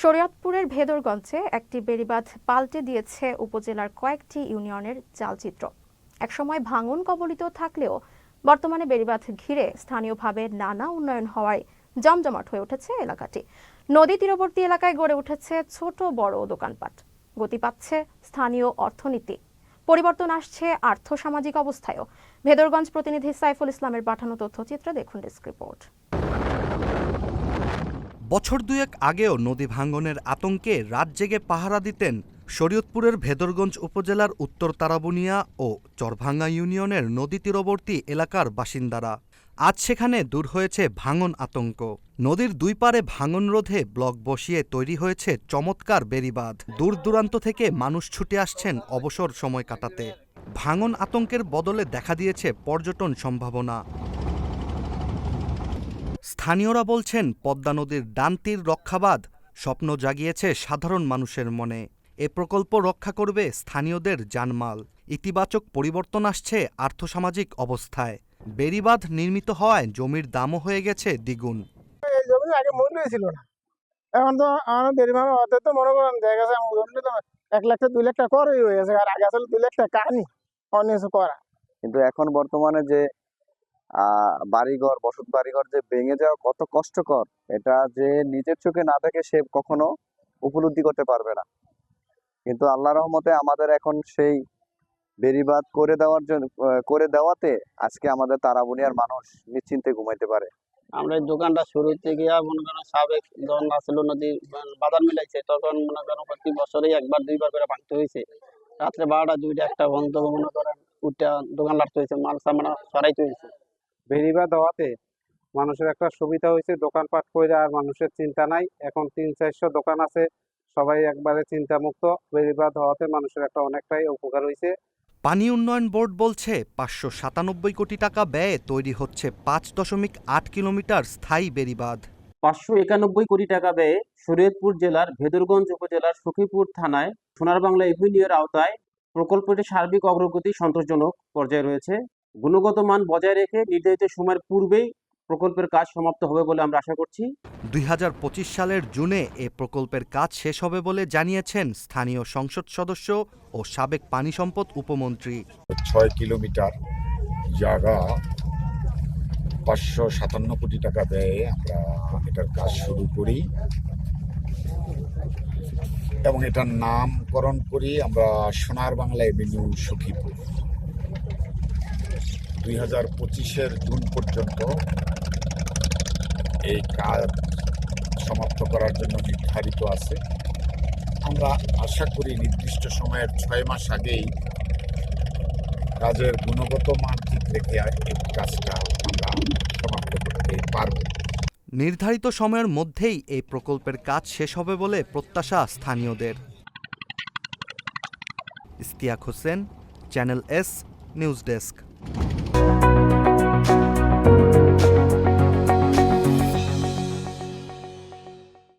শরীয়তপুরের ভেদরগঞ্জে একটি বেড়িবাঁধ পাল্টে দিয়েছে উপজেলার কয়েকটি ইউনিয়নের চালচিত্র। একসময় ভাঙন কবলিত থাকলেও বর্তমানে বেড়িবাঁধ ঘিরে স্থানীয়ভাবে নানা উন্নয়ন হওয়ায় জমজমাট হয়ে উঠেছে এলাকাটি। নদী তীরবর্তী এলাকায় গড়ে উঠেছে ছোট বড় দোকানপাট। গতি পাচ্ছে স্থানীয় অর্থনীতি। পরিবর্তন আসছে আর্থসামাজিক অবস্থায়ও। ভেদরগঞ্জ প্রতিনিধি সাইফুল ইসলামের পাঠানো তথ্যচিত্র দেখুন ডেস্ক রিপোর্ট। বছর দুয়েক আগেও নদী ভাঙ্গনের আতঙ্কে রাত জেগে পাহারা দিতেন শরীয়তপুরের ভেদরগঞ্জ উপজেলার উত্তর তারাবুনিয়া ও চরভাঙ্গা ইউনিয়নের নদী তীরবর্তী এলাকার বাসিন্দারা। আজ সেখানে দূর হয়েছে ভাঙন আতঙ্ক। নদীর দুই পারে ভাঙন রোধে ব্লক বসিয়ে তৈরি হয়েছে চমৎকার বেড়িবাঁধ। দূর দূরান্ত থেকে মানুষ ছুটে আসছেন অবসর সময় কাটাতে। ভাঙন আতঙ্কের বদলে দেখা দিয়েছে পর্যটন সম্ভাবনা। স্থানীয়রা বলছেন পদ্মা নদীর ডান তীর রক্ষাবাদ স্বপ্ন জাগিয়েছে সাধারণ মানুষের মনে। এ প্রকল্প রক্ষা করবে স্থানীয়দের জানমাল। ইতিবাচক পরিবর্তন আসছে আর্থসামাজিক অবস্থায়। বেড়িবাঁধ নির্মিত হওয়ায় জমির দামও হয়ে গেছে দ্বিগুণ। এই জমি আগে মূল্যই ছিল না। এখন তো আমার তো মনে করেন দেখা গেছে জমি তো এক লাখ দুই লাখ টাকা করেই হয়ে গেছে। আর আগে আসলে দুই লাখ টাকা কানি অন্য কিছু করা। কিন্তু এখন বর্তমানে যে বাড়িঘর, বসত বাড়িঘর যে ভেঙে যাওয়া কত কষ্টকর, এটা যে নিজের চোখে না দেখে সে কখনো উপলব্ধি করতে পারবে না। কিন্তু আল্লাহ রহমতে আমাদের এখন সেই বেড়িবাদ করে দেওয়ার জন্য করে দেওয়াতে আজকে আমাদের তারাবুনিয়ার মানুষ নিশ্চিন্তে ঘুমাইতে পারে। আমরা দোকানটা শুরু থেকে মনে করেন সাবেক যখন আসলো নদী বাজার মিলাইছে, তখন মনে করেন প্রতি বছরেই একবার, দুইবার করে ভাঙতে হয়েছে রাত্রে বারোটা, দুইটা, একটা বন্ধ মনে করেন উঠটা দোকান লাটতে হয়েছে মাল সামানা সরাইতে হয়েছে বেড়িবাঁধ হওয়াতে মানুষের একটা সুবিধা হয়েছে দোকানপাট করে আর মানুষের চিন্তা নাই। এখন তিন চারশো দোকান আছে সবাই একবারে চিন্তামুক্ত। বেড়িবাঁধ হওয়াতে মানুষের একটা অনেকটাই উপকার হয়েছে। পানি উন্নয়ন বোর্ড বলছে পাঁচশো সাতানব্বই কোটি টাকা ব্যয়ে তৈরি হচ্ছে পাঁচ দশমিক আট কিলোমিটার স্থায়ী বেরিবাদ পাঁচশো একানব্বই কোটি টাকা ব্যয়ে শরীয়তপুর জেলার ভেদরগঞ্জ উপজেলার সখীপুর থানায় সোনার বাংলা ইউনিয়নের আওতায় প্রকল্পটির সার্বিক অগ্রগতি সন্তোষজনক পর্যায়ে রয়েছে। গুণগত মান বজায় রেখে নির্ধারিত সময়ের পূর্বেই প্রকল্পের কাজ সমাপ্ত হবে বলে আমরা আশা করছি। দুই হাজার পঁচিশ সালের জুনে এ প্রকল্পের কাজ শেষ হবে বলে জানিয়েছেন স্থানীয় সংসদ সদস্য ও সাবেক পানি সম্পদ উপমন্ত্রী। ছয় কিলোমিটার জায়গা পাঁচশো সাতান্ন কোটি টাকা ব্যয়ে আমরা এটার কাজ শুরু করি। এবং এটার নামকরণ করি আমরা সোনার বাংলা এভিনিউ সখীপুর। দুই হাজার পঁচিশের জুন পর্যন্ত এই কাজ সমাপ্ত করার জন্য নির্ধারিত আছে। আমরা আশা করি নির্দিষ্ট সময়ের ছয় মাস আগেই কাজের গুণগত মান ঠিক রেখে এই কাজটা আমরা সমাপ্ত করতে পারব। নির্ধারিত সময়ের মধ্যেই এই প্রকল্পের কাজ শেষ হবে বলে প্রত্যাশা স্থানীয়দের। Istiaq Hossain, channel S, news desk. Thank you.